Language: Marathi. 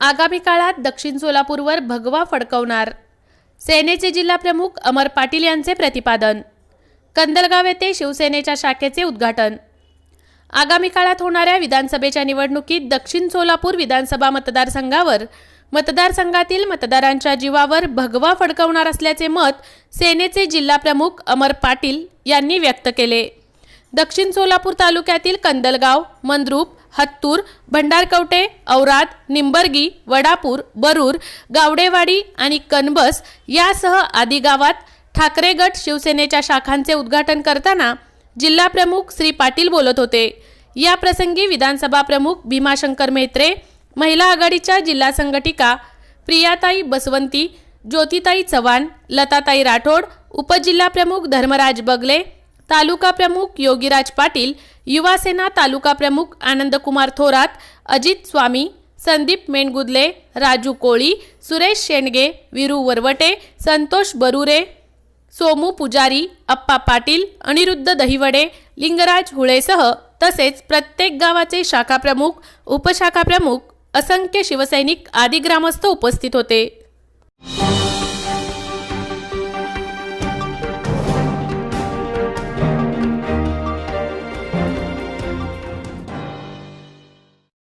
आगामी काळात दक्षिण सोलापूरवर भगवा फडकवणार. सेनेचे जिल्हाप्रमुख अमर पाटील यांचे प्रतिपादन. कंदलगाव येथे शिवसेनेच्या शाखेचे उद्घाटन. आगामी काळात होणाऱ्या विधानसभेच्या निवडणुकीत दक्षिण सोलापूर विधानसभा मतदारसंघावर मतदारसंघातील मतदारांच्या जीवावर भगवा फडकवणार असल्याचे मत सेनेचे जिल्हाप्रमुख अमर पाटील यांनी व्यक्त केले. दक्षिण सोलापूर तालुक्यातील कंदलगाव मंद्रूप हत्तूर भंडारकवटे औराद निंबर्गी वडापूर बरूर गावडेवाडी आणि कनबस यासह आदी गावात ठाकरे गट शिवसेनेच्या शाखांचे उद्घाटन करताना जिल्हाप्रमुख श्री पाटील बोलत होते. या प्रसंगी विधानसभा प्रमुख भीमाशंकर मेत्रे महिला आघाडीच्या जिल्हा संघटिका प्रियाताई बसवंती ज्योतिताई चव्हाण लताताई राठोड उपजिल्हाप्रमुख धर्मराज बगले तालुका प्रमुख योगीराज पाटील युवासेना तालुका प्रमुख आनंदकुमार थोरात अजित स्वामी संदीप मेणगुदले राजू कोळी सुरेश शेंडगे विरू वरवटे संतोष बरुरे सोमू पुजारी अप्पा पाटील अनिरुद्ध दहिवडे लिंगराज हुळेसह तसेच प्रत्येक गावाचे शाखाप्रमुख उपशाखाप्रमुख असंख्य शिवसैनिक आदी ग्रामस्थ उपस्थित होते.